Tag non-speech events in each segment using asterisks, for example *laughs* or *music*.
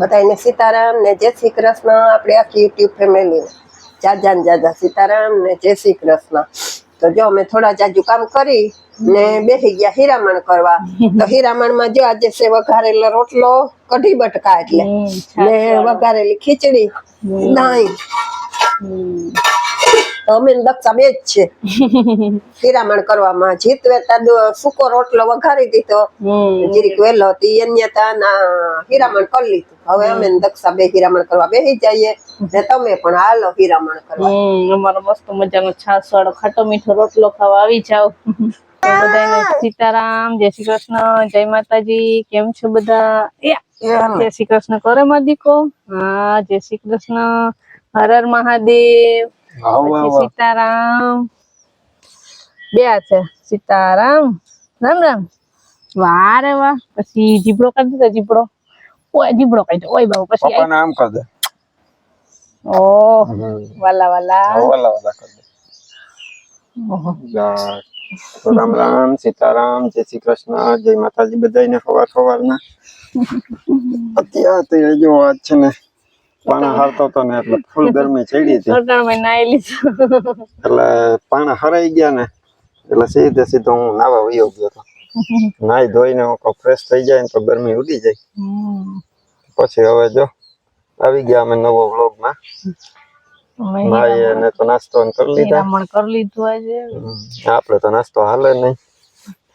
બધાને સીતારામ ને જય શ્રી કૃષ્ણ. આપણે આખી યુટ્યુબ ફેમિલીને જાજા ને જાજા સીતારામ ને જય શ્રી કૃષ્ણ. તો જો અમે થોડા જાજુ કામ કરી ને બેસી ગયા હીરામણ કરવા. તો હીરામણમાં જો આજે છે વઘારેલો રોટલો કઢી બટકા એટલે. ને વઘારેલી ખીચડી તો અમે દક્ષા બે જ છે. *laughs* હીરામણ કરવામાં જીતવે સૂકો રોટલો વઘારી દીધો. જીરીક વેલો હતી અન્યતા ના હિરામણ કરી લીધું. હવે અમે દક્ષા બે હીરામણ કરવા બેસી જઈએ. ને તમે પણ હાલો હિરામણ કરવા. અમારો મસ્ત મજાનો છાસ વાળો ખાટો મીઠો રોટલો ખાવા આવી જાવ બધાને સીતારામ જય શ્રી કૃષ્ણ જય માતાજી. કેમ છો બધા? જય શ્રી કૃષ્ણ. કરે માદીકો હા જય શ્રી કૃષ્ણ. હર હર મહાદેવ. સીતારામ. બે છે. સીતારામ. રામ રામ. વારે વાહ. પછી જીબડો કાઢી દીધો જીબડો ઓય જીબડો કાઢ્યો ઓય બાબુ પછી પપ્પા નામ કર દે. ઓહ વાલા વાલા. વાલા વાલા કર દે. ઓહો. રામ રામ. સીતારામ. જય શ્રી કૃષ્ણ. જય માતાજી. બધાને સવાર સવારના અત્યારે તો એ જો વાત છે ને. પાણા હારતો હતો ને એટલે ફૂલ *laughs* ગરમી ચડી હતી. ઘોટાણામાં નાઈ લીધું એટલે પાણા હરાઈ ગયા ને એટલે સીધે સીધો હું નાવા વયો ગયો હતો. નાઈ ધોઈને હું ફ્રેશ થઈ જાય ને તો ગરમી ઉડી જાય. પછી હવે જો આવી ગયા અમે નવો વ્લોગમાં માએ ને તો નાસ્તો ને કરી લીધા. કરી લીધું આજે. આપડે તો નાસ્તો હાલે નહીં.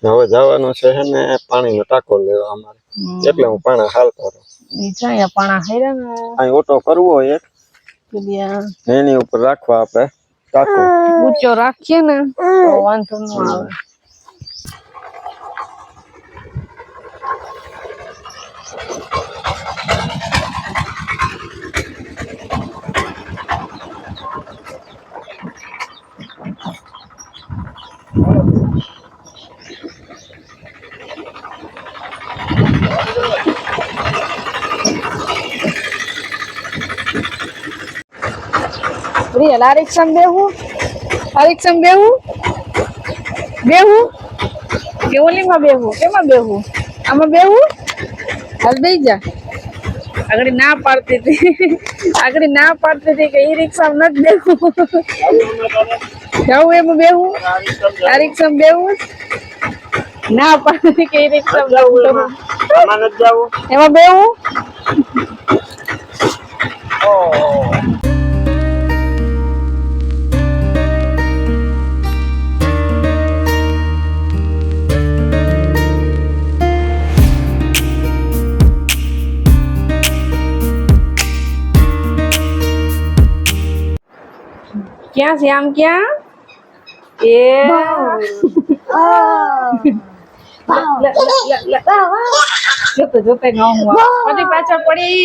હવે જવાનું છે હે ને પાણીનો ટાંકો લેવા અમારે. એટલે હું પાણા હાલતો કરું ઈ પાણા હાર્યા ને. અહીં ઓટો કરવો એક. એની ઉપર રાખવા આપણે ટાંકો. ઊંચો રાખીએ ને તો વાંધો ન આવે. રિયલ આ રિક્ષામાં બેહું? આ રિક્ષામાં બેહું? બેહું? કે ઓલીમાં બેહું? કેમાં બેહું? આમાં બેહું? હાલ બેહી જા. આગળ ના પાડતી હતી. આગળ ના પાડતી હતી કે ઈ રિક્ષામાં નથી બેહું. જવું એમાં બેહું. આ રિક્ષામાં બેહું ના પાડતી કે ઈ રિક્ષામાં જવું એમાં. બેહું? ક્યાં છે આમ ક્યાં એ લે, લે, લે, લે. જોતો જોતો ન હું બધી પાછળ પડી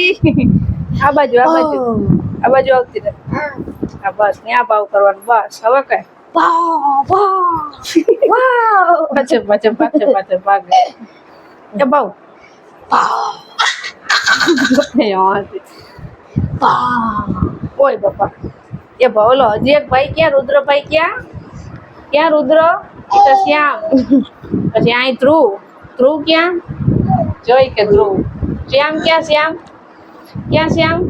આ બાજુ આ બાજુ આ બાજુ આવતી રહે આ બસ ત્યાં ભાવ કરવાનું બસ હવે કઈ પાછળ પાછળ પાછળ પાછળ ભાગ એ ભાવ ઓય બાપા એ ભાવલો હજી એક ભાઈ ક્યાં રુદ્રભાઈ ક્યાં? ક્યાં રુદ્ર? શ્યામ. પછી અહીં ધ્રુવ. ધ્રુવ ક્યાં? જોઈ કે ધ્રુવ. શ્યામ ક્યાં શ્યામ? ક્યાં શ્યામ?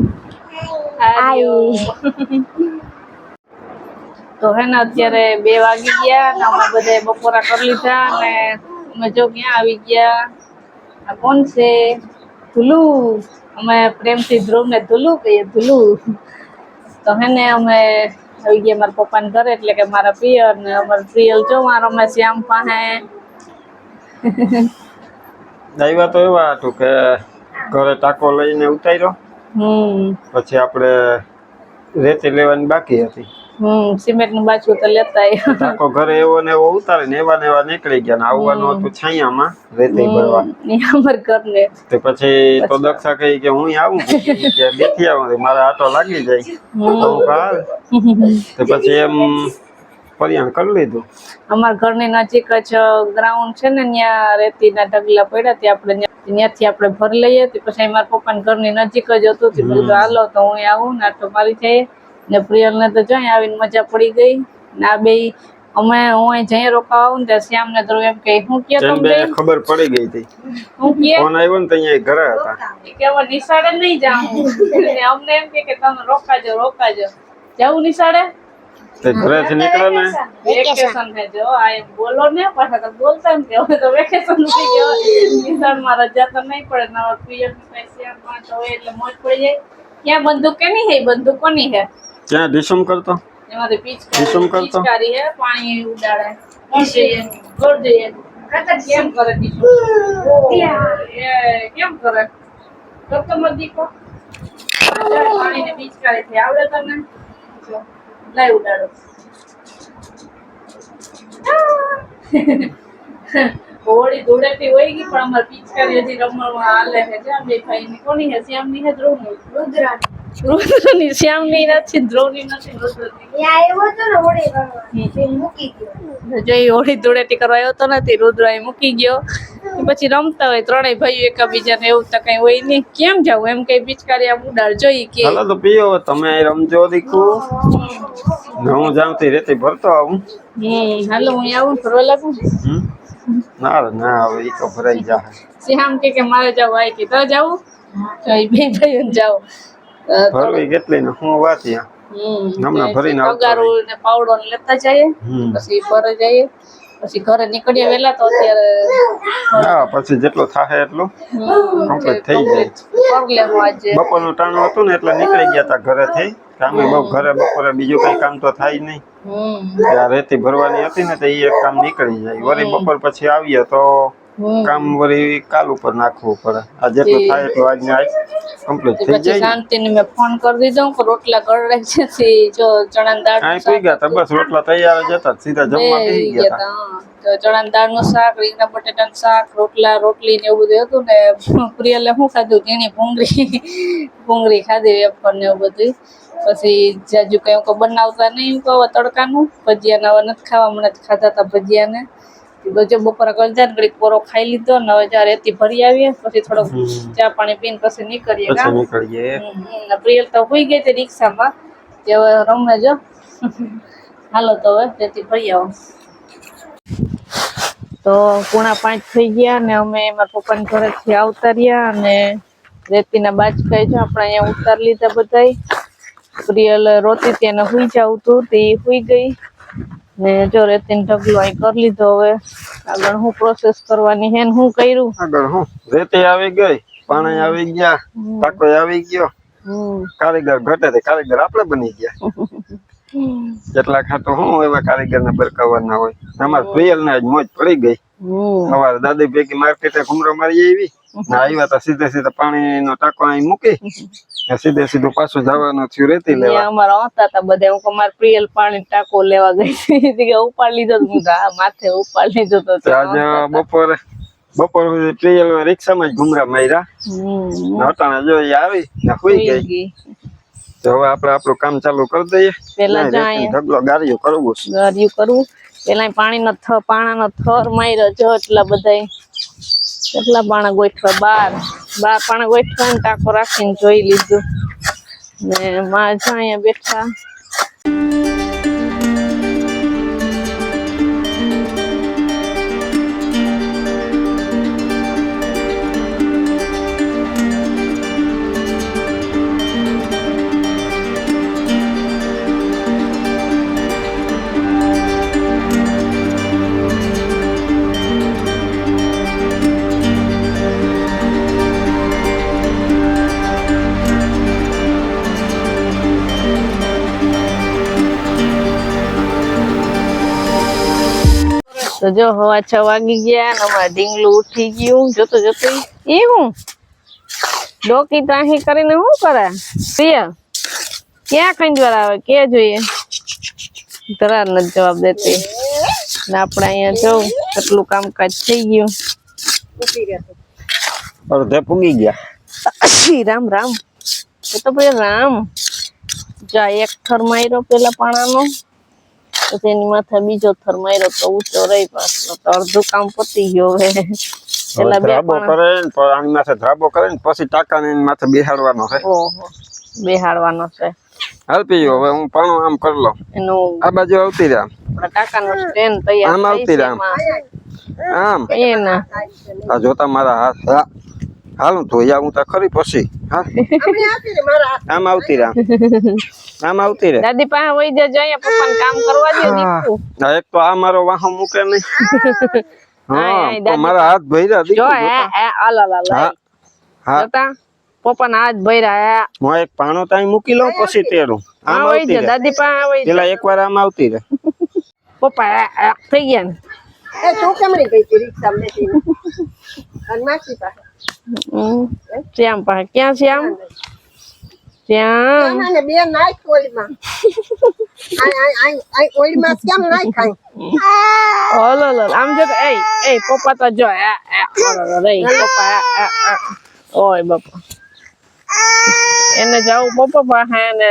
તો હે ને અત્યારે બે વાગી ગયા ને અમે બધા બપોરા કરી લીધા ને અમે જો ક્યાં આવી ગયા? આ કોણ છે? ધુલુ. અમે પ્રેમથી ધ્રુવ ને ધુલુ કહીએ ધુલુ. તો હે ને અમે આવી ગયા મારા પપ્પાને ઘરે એટલે કે મારા પિયર ને અમારા પ્રિયલ. જો મારો અમે શ્યામ પાસે દાઈવા તો એવા હતું કે ઘરે ટાંકો લઈને ઉતાર્યો. હમ. પછી આપણે રેતી લેવાની બાકી હતી. હમ સિમેન્ટનું બાજુ તો લેતા આખો ઘરે એવો ને એવો ઉતારે ને એવા ને એવા નીકળી ગયા ને આવવાનું હતું છાયામાં. રેતી ભરવા ને અમાર ઘર ને તો પછી તો દક્ષા કહી કે હું આવું કે બેઠી આવું. મારે આટો લાગી જાય. તો હું હાલ. પછી એમ પરિયાણ કરી લીધું. અમારા ઘરની નજીક જ ગ્રાઉન્ડ છે ને ત્યાં રેતીના ઢગલા પડ્યા ત્યાં આપણે ત્યાંથી આપણે ભરી લઈએ. પછી મારા પપ્પાના ઘરની નજીક જ હતું. તે બધું હાલો તો હું આવું ને આટો મારી જઈએ ને પ્રિયલને તો જોઈ આવીને મજા પડી ગઈ. ને આ બે અમે હું જઈ રોકાવા આવું ને ત્યાં શ્યામ ને ધ્રુવ એમ કે હું કે તમને ખબર પડી ગઈ હતી. હું કે ફોન આવ્યો ને તો ઘરે હતા. કે હવે નિશાળે નહીં જાઉં. ને અમને એમ કે કે તમે રોકાજો રોકાજો. જાવું નિશાળે? તે ઘરેથી નીકળે ને? વેકેશન ને જો આ એમ બોલો ને પાછા તો બોલતા ને કે હવે તો વેકેશન થઈ ગયો. નિશાળમાં રજા તો નહીં પડે ને હવે પિયરની શ્યામમાં તો એટલે મોજ પડી જાય. ક્યાં બંદૂક કેની હે? બંદૂક કોની હે? ત્યાં ડીસમ કરતો? એમાંથી પિચકારી કરતો? હે પાણી ઉડાડે. કોણ ગોળ જોઈએ કેમ કરે કેમ કરે? કરતો મત દીકો પાણી ને થી આવડે તને જો, ઉડાડો. હોળી ધૂળેટી હોય ગઈ પણ અમારે પિચકારી હજી રમવામાં હાલે છે. જ્યાં બે ભાઈ ની કોની હે શ્યામની હે ધ્રુવની રુદ્રની શ્યામની નથી ધ્રુવની નથી રુદ્રની જો એ હોળી ધૂળેટી કરવા આવ્યો તો નથી રુદ્ર એ મૂકી ગયો. પછી રમતા હોય ત્રણેય ભાઈઓ એકબીજાને એવું તો કઈ હોય નહીં. કેમ જાવું? એમ કઈ પિચકારી આમ ઉડાડ જોઈ કે? હાલો તો પીઓ તમે રમજો દીકું. હું જાઉં થી રેતી ભરતો આવું. હમ હાલો હું આવું ફરવા લાગુ? ના ના હવે એ તો ભરાઈ જાય શ્યામ કે કે મારે જવું આય કે તો જાવું? તો એ બે ભાઈઓ જાવ. ભરવી કેટલી ને હું વાત હમણાં ભરીને પગારો ને પાવડો ને લેતા જઈએ પછી ફરે જઈએ પછી ઘરે નીકળીએ વેલા તો અત્યારે હા પછી જેટલો થાય એટલું કમ્પ્લીટ થઈ જાય. બપોરનું ટાણું હતું ને એટલે નીકળી ગયા હતા ઘરેથી કામે બહુ ઘરે બપોરે બીજું કઈ કામ તો થાય નહીં. હમ. ત્યાં રેતી ભરવાની હતી ને તો એ એક કામ નીકળી જાય. વળી બપોર પછી આવીએ તો કામ વળી કાલ ઉપર નાખવું પડે. આ જેટલું થાય એટલું આજને આજ કમ્પ્લીટ થઈ જાય. શાંતિને મેં ફોન કરી દીધો કે રોટલા ગળે છે જો ચણા દાળ કાંઈ પી ગયા તા બસ રોટલા તૈયાર જ હતા સીધા જમવા બેસી ગયા હતા તો ચણાની દાળનું શાક રીંગણા બટેટાનું શાક રોટલા રોટલી ને એવું બધું હતું ને પ્રિયલે શું ખાધું ઘીની ભૂંગળી ભૂંગળી ખાધી વેફર ને એવું બધું. પછી જાજુ કઈ બનાવતા નહીં તડકા તડકાનું ભજીયા નવા નથી ખાવા મને ખાધા હતા ભજીયા બજે બપોરે ને ઘડીક પોરો ખાઈ લીધો ને હવે જ્યાં રેતી ભરી આવીએ પછી થોડોક ચા પાણી પીને પછી નીકળીએ. પ્રિયલ તો હોઈ ગઈ હતી રિક્ષામાં. કે હવે રમે જો. હાલો તો હવે તેથી ભરી આવો. તો પૂણા પાંચ થઈ ગયા ને અમે મારા પપ્પાના ઘરેથી આવતા રહ્યા અને રેતીના બાજકા છે આપણે અહીંયા ઉતાર લીધા બધાય. પ્રિયલ રોતી તેને હુઈ જાવ તું તે હુઈ ગઈ. ને જો રેતીનો ઢગલો અહીં કરી લીધો હવે આગળ હું પ્રોસેસ કરવાની હે ને હું કર્યું? આગળ હું? રેતી આવી ગઈ પાણી આવી ગયા પાકો આવી ગયો. કારીગર ઘટે તે કારીગર આપણે બની ગયા. કેટલા ખાતો હું એવા કારીગર ને બરકાવવાના હોય. અમાર પ્રિયલ ને આજ મોજ પડી ગઈ. સવારે દાદી ભેગી માર્કેટે ઘુમરો મારી આવી. આવ્યા હતા સીધે સીધે પાણીનો ટાંકો અહીં મૂકી સીધે સીધું પાછું જવાનું થયું રેતી લેવા. ત્યાં આવતા હતા બધા હું કમાર પ્રિયલ પાણી ટાંકો લેવા ગઈ હતી. કે ઉપાડ લીધો હા માથે ઉપાડ લીધો તો આજે બપોરે બપોર સુધી પ્રિયલ રિક્ષામાં જ ઘુમરા માર્યા. હમ. ને અટાણે જો આવી ને સુઈ ગઈ. તો હવે આપણે આપણું કામ ચાલુ કરી દઈએ. પેલા જાય ઢગલો ગાર્યું કરવું ગાર્યું કરવું. પેલા પાણીનો થ પાણાનો થર માર્યો જો એટલા બધા કેટલા પાણા ગોઠવા, બાર. બાર પાણા ગોઠવા ને ટાંકો રાખીને જોઈ લીધું. ને માં અહીંયા બેઠા. તો જો હવા છ વાગી ગયા ને અમારે ઢીંગલું ઉઠી ગયું. જોતો જોતો એ હું? ડોકી તો અહીં કરીને શું કરે? પ્રિય ક્યાં ખંજવાર આવે? કે જોઈએ? ધરાર નથી જવાબ દેતી. ને આપણે અહીંયા જોઉં કેટલું કામકાજ થઈ ગયું. અડધે પૂગી ગયા. રામ રામ. એ તો ભાઈ રામ. જા એક થર માર્યો પેલા પાણાનો. પછી એની માથે બીજો થર માર્યો તો ઊંચો રહી પાછો. તો અડધું કામ પતી ગયો હવે. એટલે ધ્રાબો કરે ને આની માથે ધ્રાબો કરે ને પછી ટાકા ને માથે બેહાડવાનો છે. ઓહો બેહાડવાનો છે. હાલ ગયો હવે હું પણ આમ કરી લઉં. એનું આ બાજુ આવતી રહ્યા. સ્ટેન્ડ તૈયાર આમ આવતી રહ્યા. આમ. એના. આ જોતા મારા હાથ. હાલ હું ધોઈ આવું તો ખરી પછી. હા. આમ આવતી રહ્યા આમ આવતી રે દાદી પાસે વહી જજો અહીંયા પપ્પાને કામ કરવા દે દીકુ. એક તો આ મારો વાહ મૂકે નહીં. *laughs* હા તો મારા હાથ ભર્યા જો હે હે આ લા લા લા હા. જોતા? પપ્પાના હાથ ભર્યા હે. હું એક પાણો ત્યાં મૂકી લઉં પછી તેડું. આમ આ વહી આવતી રે દાદી પાસે વહી જા. પેલા એકવાર આમ આવતી રે પપ્પા થઈ ગયા ને? એ તું કેમ રહી ગઈ તી રિક્ષા મેં અને માસી પાસે. શ્યામ પાસે. ક્યાં શ્યામ? શ્યામ. બે નાખ ઓઈલમાં ઓઈલમાં કેમ નાખાય? ઓલો લો આમ જો એ એ પપ્પા તો જો પપ્પા. ઓય બાપા. એને જાવું પપ્પા પાસે ને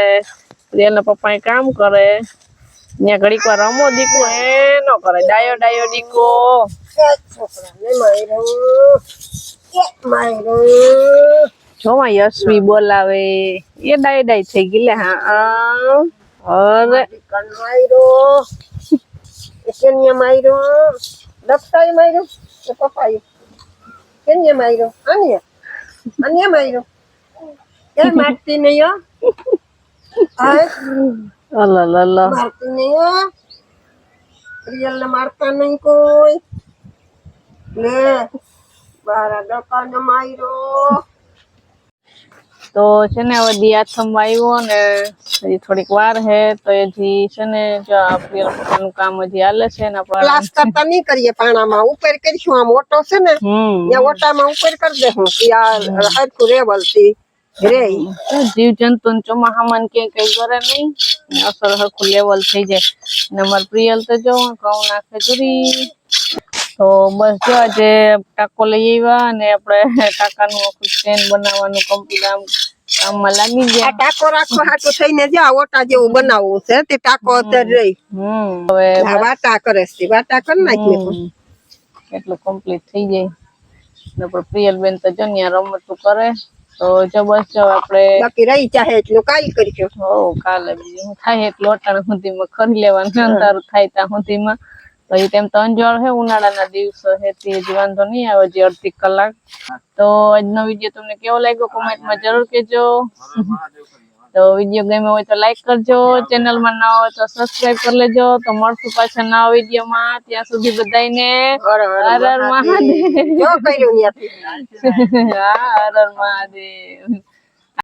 એના પપ્પા કામ કરે. ત્યાં ઘડીક વાર રમો દીકો એનો કરે. ડાયો ડાયો દીકો એ જોવા યશવી બોલાવે. એ ડાય ડાય થઈ ગઈ લે હા. અરે કનવાયરો કેન્યા માયરો દફતાએ માર્યો? કે પપ્પાએ? કેન્યા માયરો આને આને માયરો એ મારતી આય અલો લો લો મારતી નહીં હો ને મારતા નહીં કોઈ. લે તો છે ને હવે દિયાથમ આવ્યો ને હજી થોડીક વાર હે તો હજી છે ને પ્રિયલ કામ હજી હાલે છે ને પ્લાસ્ટર તો નહીં કરીએ પાણામાં ઉપર કરીશું આમ ઓટો છે ને ત્યાં ઓટામાં ઉપર કરી દેશું હરખું રે. વલતી રે જીવ જંતુ ચોમાહામાં કે કઈ કરે નહીં અસર હરખું લેવલ થઈ જાય. ને અમાર પ્રિયલ તો જો ઘઉં નાખે ચૂરી તો બસ જો આજે ટાકો લઈ આવ્યા અને આપણે ટાકાનું આખું સ્ટેન્ડ બનાવવાનું કમ્પ્લીટ આમ કામમાં લાગી ગયા. ટાકો રાખવા હાટું થઈને જ્યાં ઓટા જેવું બનાવવું છે તે ટાકો અત્યારે રહી. હવે વાટા કરે છે વાટા કરી નાખીએ એટલું કમ્પ્લીટ થઈ જાય ને પણ પ્રિયલ બેન તો જો રમતું કરે તો જો બસ જો આપણે બાકી રહી ચાહે એટલું કાલ કરજો હો કાલે બીજું થાય એટલું અટાણ સુધીમાં ખરી લેવાનું અંધારું થાય ત્યાં સુધીમાં. તો એ તેમ ત્રણ જળ છે ઉનાળાના દિવસો છે તે વાંધો નહીં આવે જે અડધી કલાક. તો આજનો વીડિયો તમને કેવો લાગ્યો? કોમેન્ટમાં જરૂર કહેજો. તો વીડિયો ગમ્યો હોય તો લાઈક કરજો. ચેનલમાં ના હોય તો સબસ્ક્રાઇબ કરી લેજો. તો મળશું પાછા નવા વિડીયોમાં. ત્યાં સુધી બધાને હર હર મહાદેવ. હર હર મહાદેવ. *laughs*